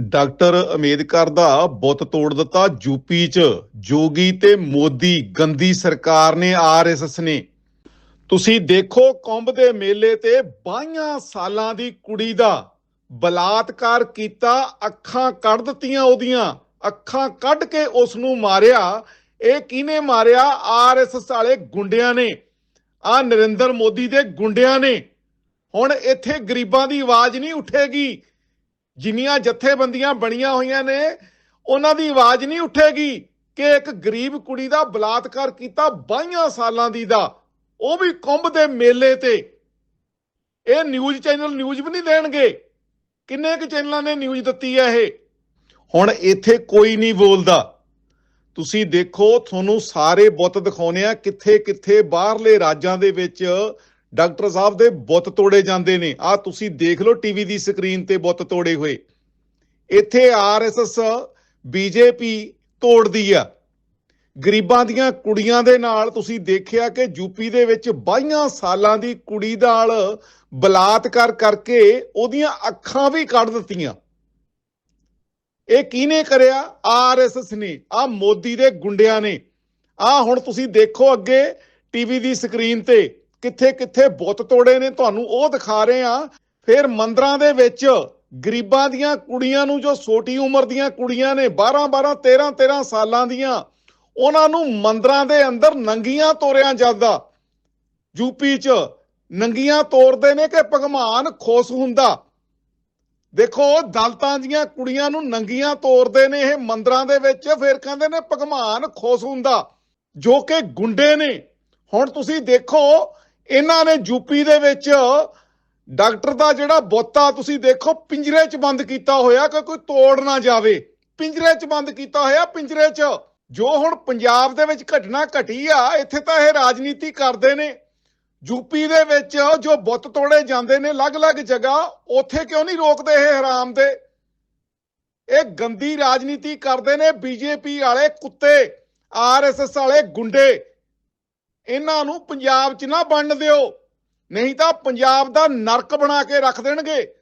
Doctor Ambedkar ਦਾ ਬੁੱਤ ਤੋੜ ਦਿੱਤਾ ਯੂਪੀ 'ਚ। ਜੋਗੀ ਤੇ ਮੋਦੀ, ਗੰਦੀ ਸਰਕਾਰ ਨੇ ਆਰਐਸਐਸ ਨੇ। ਤੁਸੀਂ ਦੇਖੋ ਕੁੰਭ ਦੇ ਮੇਲੇ ਤੇ 22 ਸਾਲਾਂ ਦੀ ਕੁੜੀ ਦਾ ਬਲਾਤਕਾਰ ਕੀਤਾ, ਅੱਖਾਂ ਕੱਢ ਦਿੱਤੀਆਂ ਉਹਦੀਆਂ। ਅੱਖਾਂ ਕੱਢ ਕੇ ਉਸ ਨੂੰ ਮਾਰਿਆ। ਇਹ ਕਿਹਨੇ ਮਾਰਿਆ? ਆਰਐਸਐਸ ਵਾਲੇ ਗੁੰਡਿਆਂ ਨੇ। ਆ ਨਰਿੰਦਰ ਮੋਦੀ ਦੇ ਗੁੰਡਿਆਂ ਨੇ। ਹੁਣ ਇੱਥੇ ਗਰੀਬਾਂ ਦੀ ਆਵਾਜ਼ ਨਹੀਂ ਉੱਠੇਗੀ। ਜਿੰਨੀਆਂ ਜਥੇਬੰਦੀਆਂ ਬਣੀਆਂ ਹੋਈਆਂ ਨੇ, ਉਹਨਾਂ ਦੀ ਆਵਾਜ਼ ਨਹੀਂ ਉੱਠੇਗੀ ਕਿ ਇੱਕ ਗਰੀਬ ਕੁੜੀ ਦਾ ਬਲਾਤਕਾਰ ਕੀਤਾ 22 ਸਾਲਾਂ ਦੀ ਦਾ। ਉਹ ਵੀ ਕੁੰਭ ਦੇ ਮੇਲੇ ਤੇ। ਇਹ ਨਿਊਜ਼ ਚੈਨਲ ਨਿਊਜ਼ ਵੀ ਨਹੀਂ ਦੇਣਗੇ। ਕਿੰਨੇ ਕੁ ਚੈਨਲਾਂ ਨੇ ਨਿਊਜ਼ ਦਿੱਤੀ ਹੈ ਇਹ? ਹੁਣ ਇੱਥੇ ਕੋਈ ਨਹੀਂ ਬੋਲਦਾ। ਤੁਸੀਂ ਦੇਖੋ, ਤੁਹਾਨੂੰ ਸਾਰੇ ਬੁੱਤ ਦਿਖਾਉਨੇ ਆ ਕਿੱਥੇ ਕਿੱਥੇ ਬਾਹਰਲੇ ਰਾਜਾਂ ਦੇ ਵਿੱਚ ਡਾਕਟਰ ਸਾਹਿਬ ਦੇ ਬੁੱਤ ਤੋੜੇ ਜਾਂਦੇ ਨੇ। ਆ ਤੁਸੀਂ ਦੇਖ ਲਓ ਟੀਵੀ ਦੀ ਸਕਰੀਨ ਤੇ ਬੁੱਤ ਤੋੜੇ ਹੋਏ। ਇੱਥੇ ਆਰਐਸਐਸ ਬੀਜੇਪੀ ਤੋੜਦੀ ਆ। ਗਰੀਬਾਂ ਦੀਆਂ ਕੁੜੀਆਂ ਦੇ ਨਾਲ ਤੁਸੀਂ ਦੇਖਿਆ ਕਿ ਯੂਪੀ ਦੇ ਵਿੱਚ 22 ਸਾਲਾਂ ਦੀ ਕੁੜੀ ਨਾਲ ਬਲਾਤਕਾਰ ਕਰਕੇ ਉਹਦੀਆਂ ਅੱਖਾਂ ਵੀ ਕੱਢ ਦਿੱਤੀਆਂ। ਇਹ ਕਿਹਨੇ ਕਰਿਆ? ਆਰਐਸਐਸ ਨੇ। ਆ ਮੋਦੀ ਦੇ ਗੁੰਡਿਆਂ ਨੇ। ਆ ਹੁਣ ਤੁਸੀਂ ਦੇਖੋ ਅੱਗੇ ਟੀਵੀ ਦੀ ਸਕਰੀਨ ਤੇ। ਕਿੱਥੇ ਕਿੱਥੇ ਬੁੱਤ ਤੋੜੇ ਨੇ, ਤੁਹਾਨੂੰ ਉਹ ਦਿਖਾ ਰਹੇ ਆ ਫਿਰ ਮੰਦਰਾਂ ਦੇ ਵਿੱਚ ਗਰੀਬਾਂ ਦੀਆਂ ਕੁੜੀਆਂ ਨੂੰ, ਜੋ ਛੋਟੀ ਉਮਰ ਦੀਆਂ ਕੁੜੀਆਂ ਨੇ 12 12 13 13 ਸਾਲਾਂ ਦੀਆਂ, ਉਹਨਾਂ ਨੂੰ ਮੰਦਰਾਂ ਦੇ ਅੰਦਰ ਨੰਗੀਆਂ ਤੋਰਿਆਂ ਜਾਂਦਾ। ਯੂਪੀ 'ਚ ਨੰਗੀਆਂ ਤੋਰਦੇ ਨੇ ਕਿ ਭਗਵਾਨ ਖੁਸ਼ ਹੁੰਦਾ। ਦੇਖੋ, ਦਲਤਾਂ ਦੀਆਂ ਕੁੜੀਆਂ ਨੂੰ ਨੰਗੀਆਂ ਤੋਰਦੇ ਨੇ ਇਹ ਮੰਦਰਾਂ ਦੇ ਵਿੱਚ, ਫਿਰ ਕਹਿੰਦੇ ਨੇ ਭਗਵਾਨ ਖੁਸ਼ ਹੁੰਦਾ, ਜੋ ਕਿ ਗੁੰਡੇ ਨੇ। ਹੁਣ ਤੁਸੀਂ ਦੇਖੋ ਇਹਨਾਂ ਨੇ ਯੂਪੀ ਦੇ ਵਿੱਚ ਡਾਕਟਰ ਦਾ ਜਿਹੜਾ ਬੋਤਾ ਤੁਸੀਂ ਦੇਖੋ ਪਿੰਜਰੇ 'ਚ ਬੰਦ ਕੀਤਾ ਹੋਇਆ ਕਿ ਕੋਈ ਤੋੜ ਨਾ ਜਾਵੇ। ਪਿੰਜਰੇ 'ਚ ਬੰਦ ਕੀਤਾ ਹੋਇਆ, ਪਿੰਜਰੇ 'ਚ। ਜੋ ਹੁਣ ਪੰਜਾਬ ਦੇ ਵਿੱਚ ਘਟਨਾ ਘਟੀ ਆ, ਇੱਥੇ ਤਾਂ ਇਹ ਰਾਜਨੀਤੀ ਕਰਦੇ ਨੇ। ਯੂਪੀ ਦੇ ਵਿੱਚ ਜੋ ਬੁੱਤ ਤੋੜੇ ਜਾਂਦੇ ਨੇ ਅਲੱਗ-ਅਲੱਗ ਜਗ੍ਹਾ, ਉੱਥੇ ਕਿਉਂ ਨਹੀਂ ਰੋਕਦੇ ਇਹ ਹਰਾਮ ਦੇ? ਇਹ ਗੰਦੀ ਰਾਜਨੀਤੀ ਕਰਦੇ ਨੇ ਬੀਜੇਪੀ ਵਾਲੇ ਕੁੱਤੇ ਆਰਐਸਐਸ ਵਾਲੇ ਗੁੰਡੇ। ਇਹਨਾਂ ਨੂੰ ਪੰਜਾਬ 'ਚ ਨਾ ਵੰਡ ਦਿਓ। ਨਹੀਂ ਤਾਂ ਪੰਜਾਬ ਦਾ ਨਰਕ ਬਣਾ ਕੇ ਰੱਖ ਦੇਣਗੇ।